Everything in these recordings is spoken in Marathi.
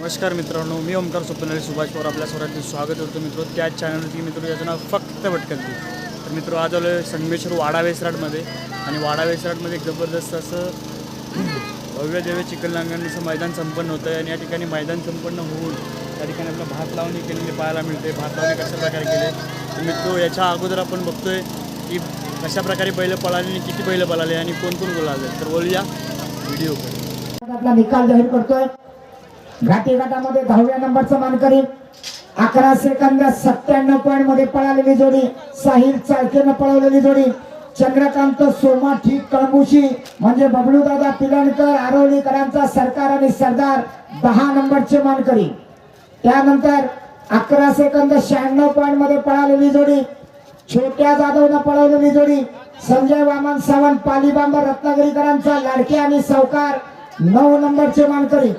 नमस्कार मित्रांनो मी ओमकार स्वप्नाली सुभाष पवार आपल्या स्वराज्यात स्वागत करतो मित्र. त्याच चॅनलवरती मित्र याचं नाव फक्त भटकंती. तर मित्र आज आलो आहे संगमेश्वर वाडा वेसराटमध्ये आणि वाडा वेसराटमध्ये एक जबरदस्त असं भव्य दिव्य चिकलनांगणीचं मैदान संपन्न होतं आहे आणि या ठिकाणी मैदान संपन्न होऊन त्या ठिकाणी आपलं भात लावणी केलेली पाहायला मिळते भात लावणी कशा प्रकारे केले? तर मित्र याच्या अगोदर आपण बघतोय की कशा प्रकारे बैलं पळाले आणि किती बैलं पळाले आणि कोण कोण बोलाले तर बोलूया. व्हिडिओ आपला निकाल जाहीर करतोय. घाटी गटामध्ये दहाव्या नंबरचा मानकरी अकरा सेकंद सत्त्याण्णव पॉईंटमध्ये पळालेली जोडी साहिल चाळकेनं पळवलेली जोडी. चंद्रकांत सोमा ठीक कळंबुशी म्हणजे बबलू दादा पिलणकर आरवलीकरांचा सरकार आणि सरदार दहा नंबरचे मानकरी. त्यानंतर अकरा सेकंद शहाण्णव पॉईंटमध्ये पळालेली जोडी छोट्या जाधवनं पळवलेली जोडी संजय वामन सावंत पालीबांबर रत्नागिरीकरांचा लाडके आणि सावकार नऊ नंबरचे मानकरी.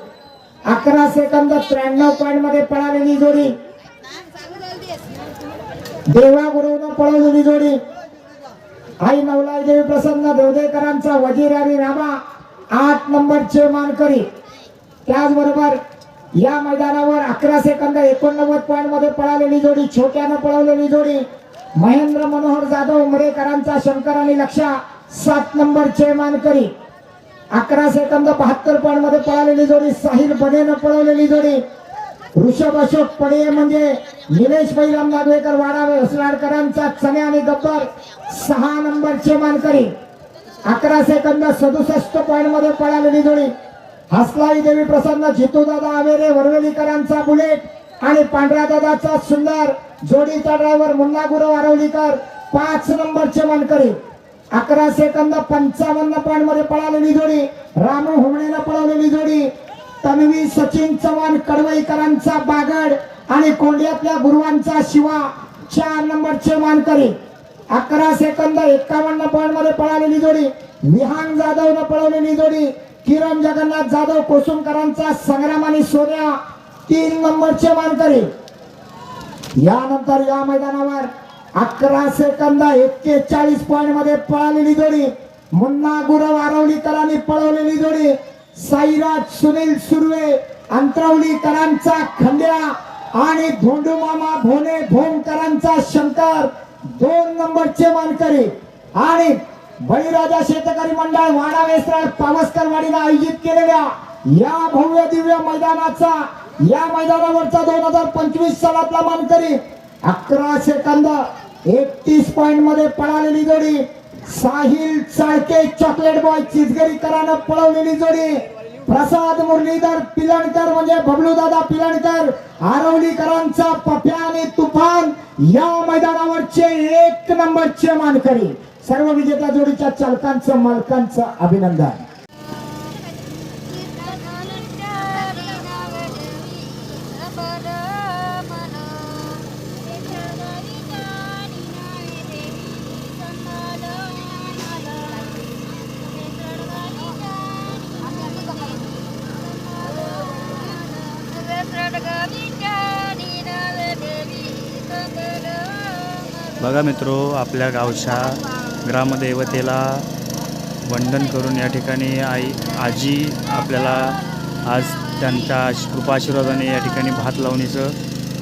अकरा सेकंद त्र्याण्णव पॉईंटमध्ये पळालेली जोडी. देवा गुरुनं पळवलेली जोडी. आई नवलाई देवी प्रसन्न देवदेकरांचा वजीर आणि रामा आठ नंबरचे मानकरी. त्याचबरोबर या मैदानावर अकरा सेकंद एकोणनव्वद पॉईंटमध्ये पळालेली जोडी छोट्यानं पळवलेली जोडी. महेंद्र मनोहर जाधव उमरेकरांचा शंकर आणि लक्षा सात नंबर चे मानकरी. अकरा सेकंद बहात्तर पॉईंटमध्ये पळालेली जोडी साहिल बनेनं पळवलेली जोडी. ऋषभ अशोक पडे म्हणजे निलेश बैराम नागवेकर वाडा असलाडकरांचा चणे आणि गब्बर. सहा नंबरचे मानकरी. अकरा सेकंद सदुसष्ट पॉईंटमध्ये पळालेली जोडी. हसलाई देवी प्रसन्न जितूदादा आवेरे वरवेलीकरांचा बुलेट आणि पांढऱ्या दादाचा सुंदर. जोडीचा ड्रायव्हर मुन्ना गुरव आरवलीकर. पाच नंबरचे मानकरी. अकरा सेकंद पंचावन्न पॉईंटमध्ये पळालेली जोडी. रामू हुमणेनं पळवलेली जोडी. तन्वी सचिन चव्हाण कडवईकरांचा बागड आणि कोंडियातल्या गुरुवांचा शिवा. चार नंबरचे मानकरी. अकरा सेकंद एकावन्न पॉईंटमध्ये पळालेली जोडी. निहांग जाधवनं पळवलेली जोडी. किरण जगन्नाथ जाधव कोसुमकरांचा संग्राम आणि सोन्या. तीन नंबरचे मानकरी. यानंतर या मैदानावर अकरा सेकंद एक्केचाळीस पॉईंटमध्ये पळालेली जोडी. मुन्ना गुरव आरवलीकरांनी पळवलेली जोडी. साईराज सुनील सुर्वे अंतरावलीकरांचा खंड्या आणि धोंडू मामा भोने भोमकरांचा शंकर. दोन नंबरचे मानकरी. आणि बळीराजा शेतकरी मंडळ वाडा वेसराळ पावसकरवाडीला आयोजित केलेल्या या भव्य दिव्य मैदानाचा या मैदानावरचा दोन हजार पंचवीस सालातला मानकरी. अकरा सेकंद एकतीस पॉइंटमध्ये पळालेली जोडी. साहिल चाळके चॉकलेट बॉय चिचगरीकरानं पळवलेली जोडी. प्रसाद मुरलीधर पिलणकर म्हणजे बबलू दादा पिलणकर. आरवलीकरांचा पफ्या आणि तुफान या मैदानावरचे एक नंबरचे मानकरी. सर्व विजेत्या जोडीच्या चालकांचं मालकांचं अभिनंदन. बघा मित्रो आपल्या गावच्या ग्रामदेवतेला वंदन करून या ठिकाणी आई आजी आपल्याला आज त्यांच्या कृपाशीर्वादाने या ठिकाणी भात लावणीचं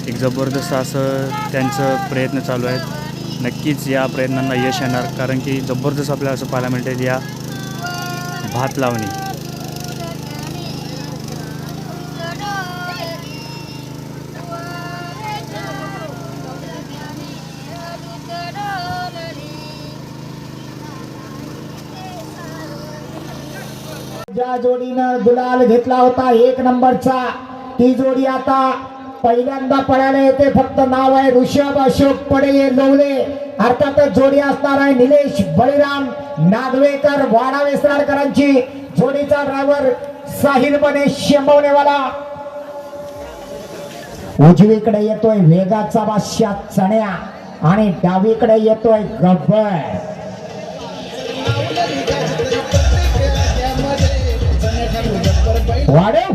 एक जबरदस्त असं त्यांचं प्रयत्न चालू आहेत. नक्कीच या प्रयत्नांना यश येणार कारण की जबरदस्त आपल्याला असं पाहायला मिळतं या भात लावणी. ज्या जोडीनं गुलाल घेतला होता एक नंबरचा ती जोडी आता पहिल्यांदा पळायला येते. फक्त नाव आहे ऋषभ अशोक पडे लोवले अर्थातच जोडी असणार आहे निलेश बळीराम नागवेकर वाडा वेसराडकरांची. जोडीचा ड्रायव्हर साहिल बने शेंबवणेवाला उजवीकडे येतोय वेगाचा बादशाह चण्या आणि डावीकडे येतोय गब्बर. वाढव.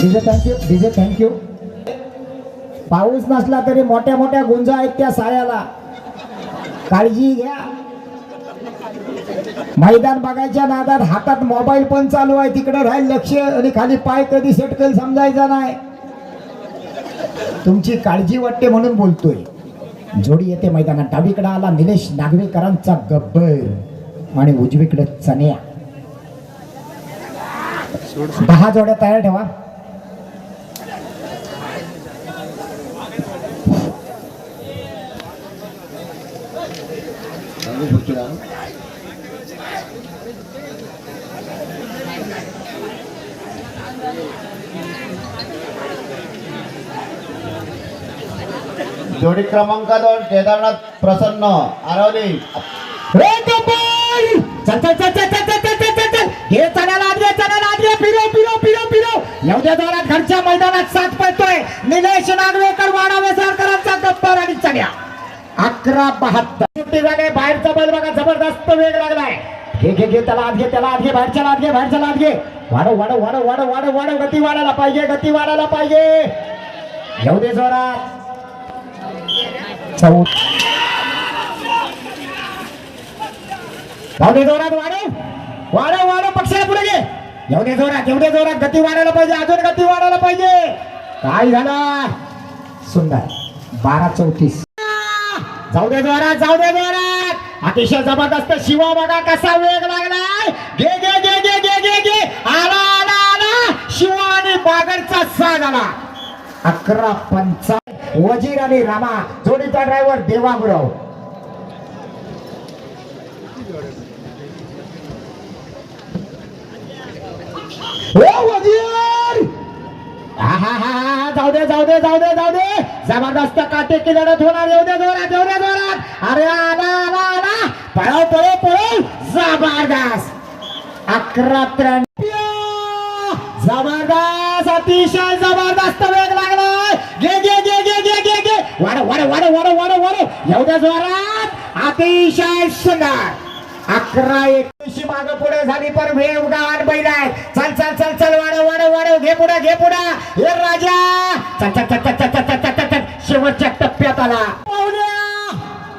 डीजे थँक्यू डीजे थँक्यू पाऊस नसला तरी मोठ्या मोठ्या गुंजा आहेत त्या सायाला. काळजी घ्या. मैदान बघायच्या नादात हातात मोबाईल पण चालू आहे. तिकडे राहील लक्ष आणि खाली पाय कधी सटकेल समजायचा नाही. तुमची काळजी वाटते म्हणून बोलतोय. जोडी येते मैदानात. डावीकडे आला निलेश नागवेकरांचा गब्बर आणि उजवीकडे चण्या दहा जोड्या तयार ठेवा. जोडी क्रमांक दोन केदारनाथ प्रसन्न. आरवली. हे चला लागले चला लागले पिरो पिरो पिरो पिरो एवढ्या जोरात घरच्या मैदानात साथ पडतोय निलेश नागवेकर वाडा सरकारांचा गप्पार आणि चढ्या. अकरा बहात्तर. सुट्टी झाले. बाहेरचा बैल बघा जबरदस्त वेग लागलाय. घे घे घे त्याला आत घे त्याला आत घे. बाहेरच्या लाद घे बाहेरच्या लाद घे. वाढव वाढव वाढव वाढव वाढव वाढव. गती वाढायला पाहिजे गती वाढायला पाहिजे. एवढे जोरात. जाऊ दे जोरात वाढव वाढ वाढ पक्षाला पुढे घे! एवढे जोरात एवढे जोरात गती वाढायला पाहिजे अजून गती वाढायला पाहिजे! काय झालं? सुंदर बारा चौतीस. जाऊ दे जोरात जाऊ दे जोरात! अतिशय जबरदस्त शिवा बघा कसा वेग लागलाय! घे घे घे घे घे घे घे! आला आला आला! शिवा आणि बागडचा साग आला. अकरा पंचा वजीर आणि रामा जोडीचा ड्रायव्हर देवागुरव. जाऊ दे जाऊ दे जाऊ दे जाऊ दे. जबरदस्त काटे की लढत होणार येऊ दे जोरात येऊ दे जोरात. अरे आला आला आला. पळव पळव पळव. जबरदस्त. अकरा त्र्याण्णव. जबरदस्त अतिशय जबरदस्त वेग लागलाय. घे घे घे घे घे घे. वाढ वाढ वाढ वाढ वाढ वाढ एवढ्या जोरात. अतिशय सुंदर. अकरा एकवीसशे माग पुढे झाली पण वेव गावात बैल आहे. चल चल चल चल वाढव वाढव वाढव. घे पुढे घे पुढे. हे राजा. चल चल चल चल चल चल चल चल. शेवटच्या टप्प्यात आला.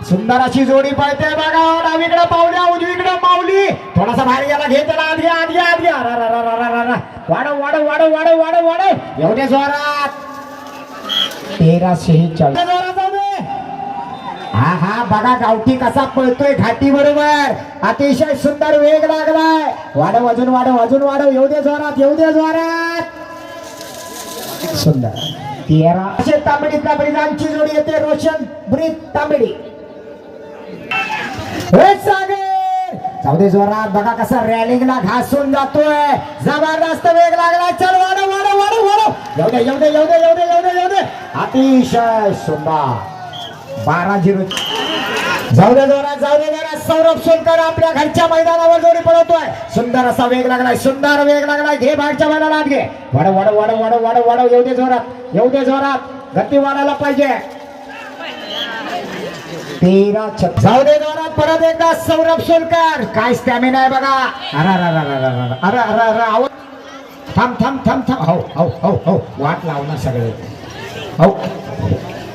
सुंदर अशी जोडी पळते बघा. डावीकडे पावल्या उजवीकडे माऊली. थोडासा बाहेर गेला घे त्याला आत घे आत घे आत घे. रा, रा, रा, रा, रा, वाढव वाढव वाढव वाढव वाढव वाढव. एवढ्या जोरात. तेराशे चाळीस. जाऊ दे हा हा बघा गावठी कसा पळतोय घाटी बरोबर. अतिशय सुंदर वेग लागलाय. वाढव अजून वाढव अजून वाढव. येऊ दे जोरात येऊ दे जोरात. सुंदर. तेरा. असे तांबडी तांबडी आमची जोडी येते. रोशन ब्रीत तांबडी. सागर! दे जोरात बघा कसा रॅलिंगला घासून जातोय. जबरदस्त वेग लागला चल वाड वाड वाढव वाढव. येऊ दे येऊ दे येऊ दे येऊ दे येऊ दे येऊ दे. अतिशय सुंदर. बारा झिरो. जाऊ दे जोरात जाऊ दे जोरात. सौरभ सोनकर आपल्या घरच्या मैदानावर जोडी पळवतोय सुंदर असा वेग लागलाय सुंदर वेग लागलाय. घे बाहेरच्या मैदानात घे. वड वड वड वड वड वड येऊ दे जोरात येऊ दे जोरात. गती वाढायला पाहिजे. तेरा छप जाऊ दे जोरात परत एकदा सौरभ सोलकर. काय स्टॅमिना आहे बघा. अरे अरे अरे अरे अरे अरे अरे अरे आवाज थांब थांब थांब थांब. हो हो हो हो. वाट लावणार सगळे. हो.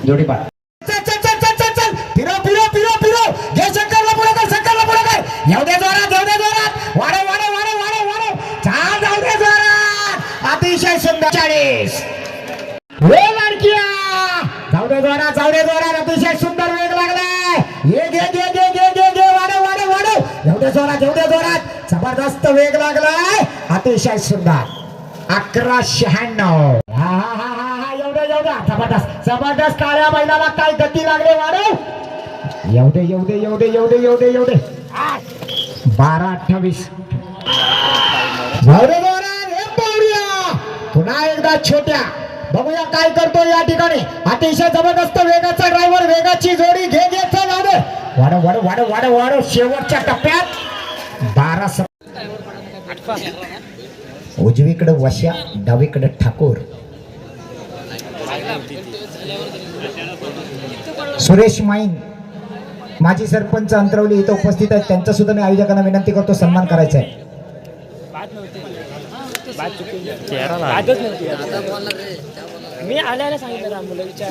जोडी पा चल चल चल चल चल चल. फिरो फिरो फिरो फिरो. घे शंकरला पुढे कर शंकरला पुढे कर. येऊ दे जोरात येऊ दे जोरात. वाढव वाढव वाढव वाढव वाढव. चाल जाऊ दे जोरात. अतिशय सुंदर चाळीस. हो, हे लाडकिया. जाऊ दे जोरात जाऊ दे जोरात. ये घे घे घे घे घे घे वाढव वाढव वाढव. एवढ्या जोरात एवढ्या जोरात. जबरदस्त वेग लागलाय. अतिशय सुंदर. अकरा शहाण्णव हा हा हा हा जबरदस्त काळ्या बैलाला काय गती लागले वाढव. एवढे एवढे एवढे एवढे एवढे एवढे बारा अठ्ठावीस. पुन्हा एकदा छोट्या. बघूया काय करतो या ठिकाणी. अतिशय जबरदस्त वेगाचा ड्रायव्हर वेगाची जोडी. घे घेत चल जाऊ दे वाढव वाढव. शेवटच्या टप्प्यात बारा उजवीकडे वश्या डावीकडे ठाकूर. सुरेश माईन माजी सरपंच अंतरवली इथं उपस्थित आहेत. त्यांचा सुद्धा मी आयोजकांना विनंती करतो सन्मान करायचा आहे. मी आल्याला सांगितलं रामूला विचार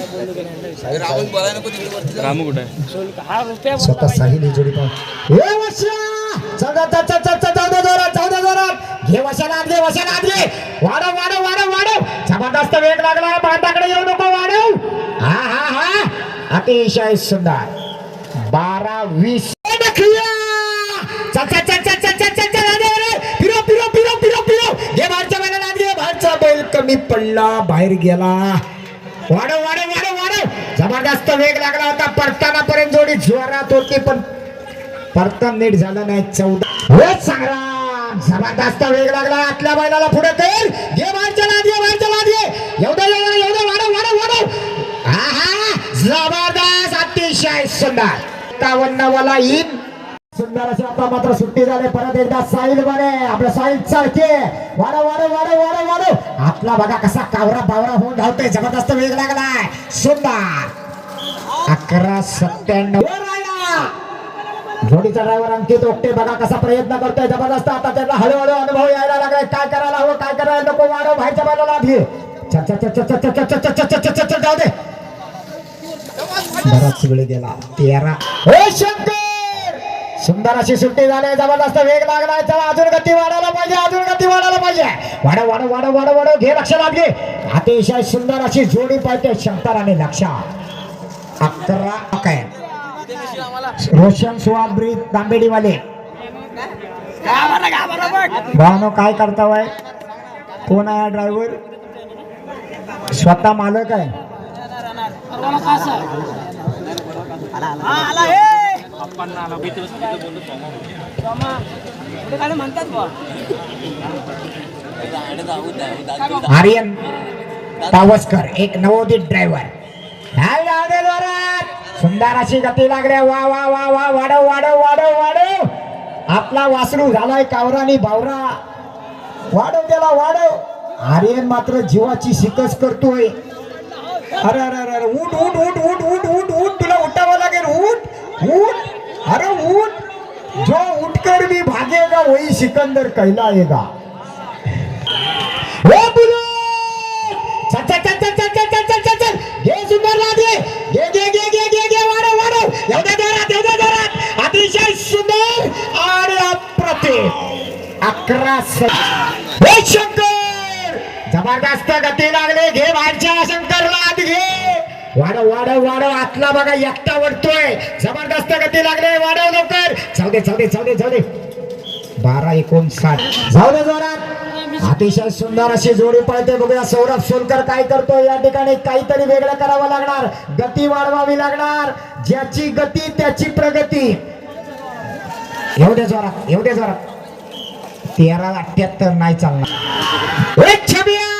घे वाढव जबरदस्त वेग लागला भारताकडे येऊ नको वाढव. हा हा हा. अतिशय सुंदर. बारा वीस. ए, कमी पडला बाहेर गेला. वाढव वाढव वाढव वाढव. जबरदस्त वेग लागला होता. परताना पर्यंत जोडी जोरात होती पण परता नीट झालं नाही. चौदा. सांगा संग्राम. जबरदस्त वेग लागला. आतल्या बैलाला पुढे कर. घे बाहेरच्या लाद घे. बाहेर चला घे एवढं एवढं एवढं वाढव वाढव वाढव. हा जबरदस्त अतिशय सुंदर. एकावन्नवाला इन. सुंदर आता मात्र सुट्टी झाले परत एकदा साहिल बने आपलं साहिल चाळके वाढ वाढ वाढ वाढ वाढ आपला बघा कसा कावरा बावरा होऊन धावतोय जबरदस्त वेग लागलाय सुंदर अकरा सत्त्याण्णव जोडीचा ड्रायव्हर अंकित ओकटे बघा कसा प्रयत्न करतोय जबरदस्त आता त्यांना हळूहळू अनुभव यायला लागलाय काय करायला हवं काय करायला नको वाढव भाईच्या बाजूला लागली जाऊ दे बराच वेळ गेला तेरा हो शंकर सुंदर अशी सुट्टी झाली जबरदस्त वेग लागलाय चला अजून गती वाढायला पाहिजे अजून गती वाढायला पाहिजे वाढव वाढव वाढव वाढव वाढव घे लक्षात घे अतिशय सुंदर अशी जोडी पाहिजे शंकर आणि लक्षा अकरा काय रोशन सुहाब्री तांबेडीवाले भावनो काय करतावय कोण आहे ड्रायव्हर स्वतः मालक आहे आर्यन पावसकर एक नवोदित ड्रायव्हर सुंदर अशी गती लागल्या. वा वा वा वा वाढव वाढव वाढव वाढव. आपला वासरू झालाय कावरानी बावरा. वाढव त्याला वाढव. आर्यन मात्र जीवाची शिकस करतोय. अरे अरे अरे अरे उठ उठ उठ उठ उठ उठ उठ. तुला उठावं लागेल. उठ उठ. अरे उठ. जो उठकर भी भागेगा वही सिकंदर कहलाएगा. चल चल चल चल चल चल चल चल चल. घे सुंदर लादे घे घे घे घे घे घे वाढव वाढव एवढ्या जोरात एवढ्या जोरात. अतिशय सुंदर आणि अप्रतिम. अकरा हे शंकर! जबरदस्त गती लागले. घे बाहेरच्या शंकरला आत घे. वाढव वाढव वाढव. आतला बघा एकटा वडतोय जबरदस्त गती लागले. वाढव लवकर. जाऊ दे जाऊ दे जाऊ दे जाऊ दे. बारा एकोणसाठ. जाऊ दे जोरात. अतिशय सुंदर अशी जोडी पळते. बघूया सौरभ सोनकर काय करतो या ठिकाणी काहीतरी वेगळं करावं लागणार. गती वाढवावी लागणार. ज्याची गती त्याची प्रगती. एवढे जोरात एवढे जोरात. तेरा अठ्याहत्तर नाही चालणार. छबिया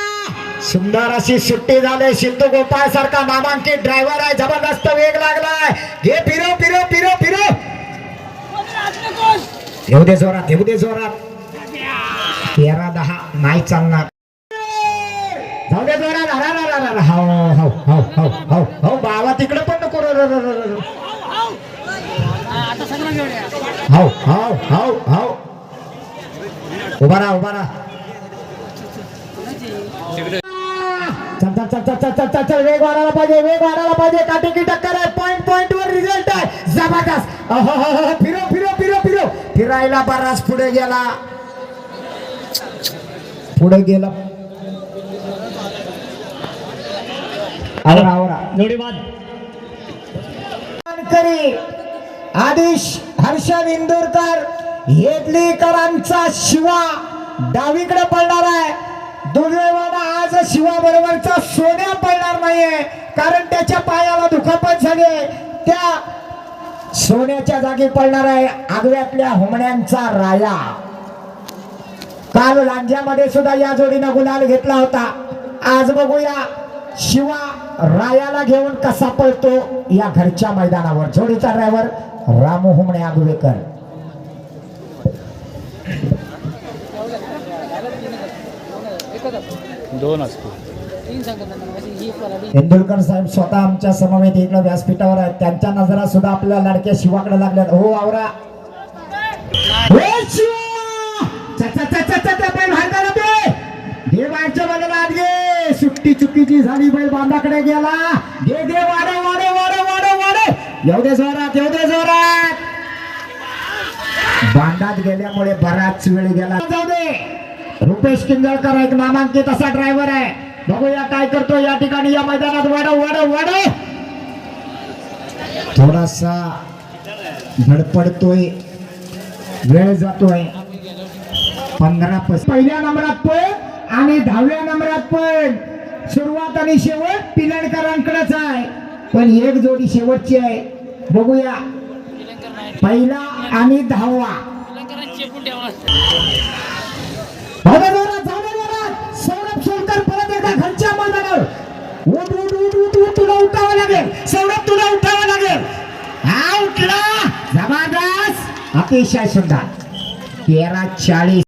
सुंदर अशी सुट्टी झाली सिंधू गोपाळ सारखा नामांकित ड्रायव्हर आहे. जबरदस्त वेग लागलाय. घे फिरो फिरो फिरो फिरो. येऊ दे जोरात येऊ दे जोरात. तेरा दहा नाही चालणार. जाऊ दे जोरात. अरा रा रा रा हो हो हो हो हो हो बाबा तिकडे पण नको. रे, रे, हो हो हो हो. उभा राहा उभा राहा. वेग वाढायला पाहिजे वेग वाढायला पाहिजे. काटेकी टक्कर आहे. पॉईंट पॉईंट वर रिझल्ट आहे. जबरदस्त. हो, हो, हो. फिरो फिरो फिरो फिरो. फिरायला बराच पुढे गेला. पुढे गेला. आवरा आवरा. जोडी करी आदिश हर्ष इंदोरकर येदलीकरांचा शिवा डावीकडे पडणार आहे. दुर्दैवानं आज शिवा बरोबरचा सोन्या पडणार नाहीये. कारण त्याच्या पायाला दुखापत झाली त्या सोन्याच्या जागी पडणार आहे आगव्यातल्या हुमण्यांचा राया. काल लांज्यामध्ये सुद्धा या जोडीनं गुलाल घेतला होता. आज बघूया शिवा रायाला घेऊन कसा पळतो या घरच्या मैदानावर. जोडीचा ड्रायव्हर रामू हुमणे आगवेकर. दोन असतो साहेब स्वतः आमच्या समवेत इकडे व्यासपीठावर आहेत. त्यांच्या नजरा सुद्धा आपल्या लाडक्या शिवाकडे लागल्या हो आवरा. सुट्टी चुकीची झाली बैल बांधाकडे गेला. घे घे वाडे वाडे वाडे वाडे वाडे. एवढे जोरात एवढे जोरात. बांधात गेल्यामुळे बराच वेळ गेला. जाऊ दे. रुपेश किंजळकर एक नामांकित असा ड्रायव्हर आहे. बघूया काय करतो या ठिकाणी या मैदानात वाढव वाढव वाढव. थोडासा धडपडतोय. वेळ जातोय. पंधरा पस पहिल्या नंबरात पण आणि दहाव्या नंबरात पण सुरुवात आणि शेवट पिलणकरांकडेच आहे. पण एक जोडी शेवटची आहे. बघूया. पहिला आणि दहावा. सौरभ सोलकर परत एकदा घरच्या मैदानावर. उठ उठ उठ उठ उठ तुला उठावं लागेल. सौरभ तुला उठावं लागेल. हा उठला. जबरदस्त. अतिशय सुंदर. तेरा चाळीस.